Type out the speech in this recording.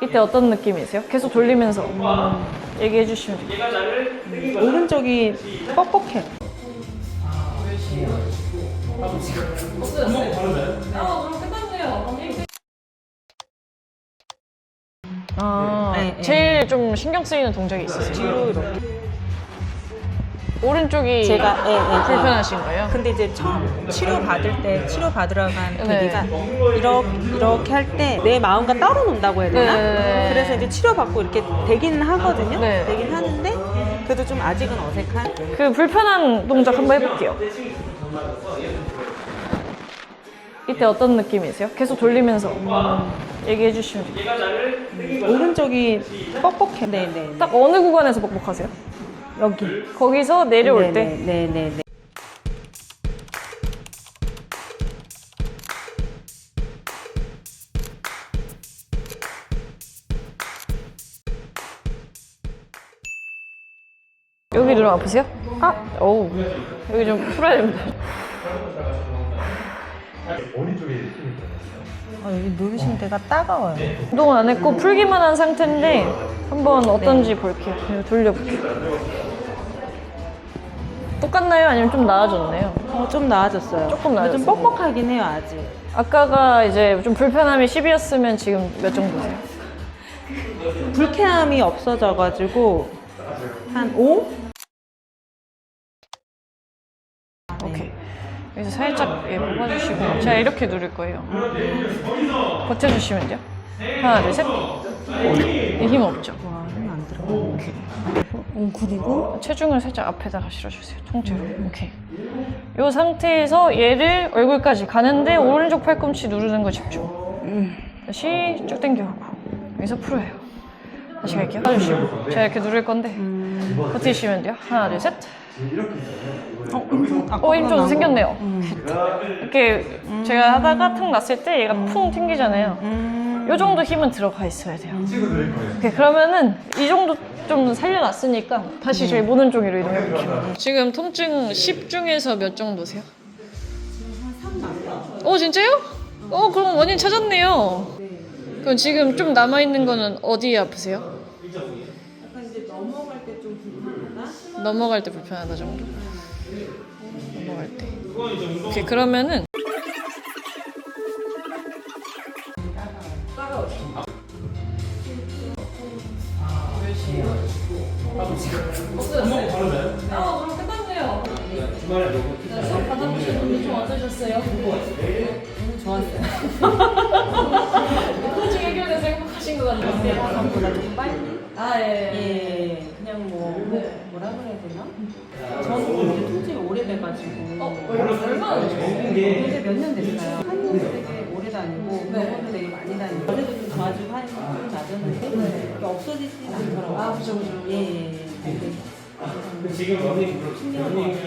이때 어떤 느낌이세요? 계속 돌리면서 얘기해 주시면 돼요. 오른쪽이 뻑뻑해. 아, 네, 네. 제일 좀 신경 쓰이는 동작이 있으세요? 뒤로 이렇게. 오른쪽이 제가 예, 예, 예. 불편하신 거예요? 근데 이제 처음 치료 받을 때 치료 받으러 간 네. 계기가 이렇게 이렇게 할 때 내 마음과 따로 논다고 해야 되나? 네. 그래서 이제 치료 받고 이렇게 되기는 하거든요. 네. 되긴 하는데 그래도 좀 아직은 어색한. 그 불편한 동작 한번 해볼게요. 이때 어떤 느낌이세요? 계속 돌리면서 얘기해 주시면 돼요. 오른쪽이 뻑뻑해. 네네. 딱 어느 구간에서 뻑뻑하세요? 여기. 거기서 내려올 때 네네네. 여기 누름 아프세요? 아, 어우 여기 좀 풀어야 됩니다. 어, 여기 누르신 데가 따가워요. 운동은 안 했고 풀기만 한 상태인데 한번 어떤지 볼게요. 그리고 돌려볼게요. 똑같나요? 아니면 좀 나아졌나요? 어, 좀 나아졌어요. 조금 근데 좀 나아졌어요. 뻑뻑하긴 해요, 아직. 아까가 이제 좀 불편함이 10이었으면 지금 몇 정도세요? 불쾌함이 없어져가지고 한 5? 여기서 살짝 예, 뽑아주시고 제가 이렇게 누를 거예요. 버텨주시면 돼요. 하나, 둘, 셋. 이힘 없죠? 와, 힘 안 들어. 오케이. 어, 그리고 체중을 살짝 앞에다가 실어주세요. 통째로. 오케이. 이 상태에서 얘를 얼굴까지 가는데 오른쪽 팔꿈치 누르는 거 집중. 다시 쭉 당겨오고 여기서 풀어요. 다시 갈게요. 봐주시고 제가 이렇게 누를 건데 버티시면 돼요. 하나, 둘, 셋. 어, 힘좀 어, 힘좀 생겼네요. 이렇게 제가 하다가 탁 났을 때 얘가 풍 튕기잖아요. 음, 이 정도 힘은 들어가 있어야 돼요. 오케이, 그러면은 이 정도 좀 살려놨으니까 다시 저희 모는 쪽으로 이동해 볼게요. 지금 통증 10 중에서 몇 정도세요? 어, 진짜요? 어, 그럼 원인 찾았네요. 그럼 지금 좀 남아 있는 거는 어디에 아프세요? 때 좀 불편하다? 넘어갈 때 불편하다 정도? 넘어갈 때. 오케이, 그러면은 아, 그럼 끝났네요. 수업 받아보신 분들 좀 어떠셨어요? 너무 좋았어요. 통증 해결돼서 행복하신 것 같아요. 예전보다 좀 빨리? 아, 예. 예, 그냥 뭐, 뭐라 그래야 되나? 저는 이제 통증이 오래돼가지고. 어, 얼- 얼마나 되셨어요? 이제 몇 년 됐어요. 한년 되게 오래 다니고, 네. 병원도 되게 많이 다니고. 그래도 좀 좋아지고 하니까 좀 낮았는데, 이게 없어지진 않더라고요. 아, 그죠, 그죠. 예, 예, 예. 근데 지금 러닝 러닝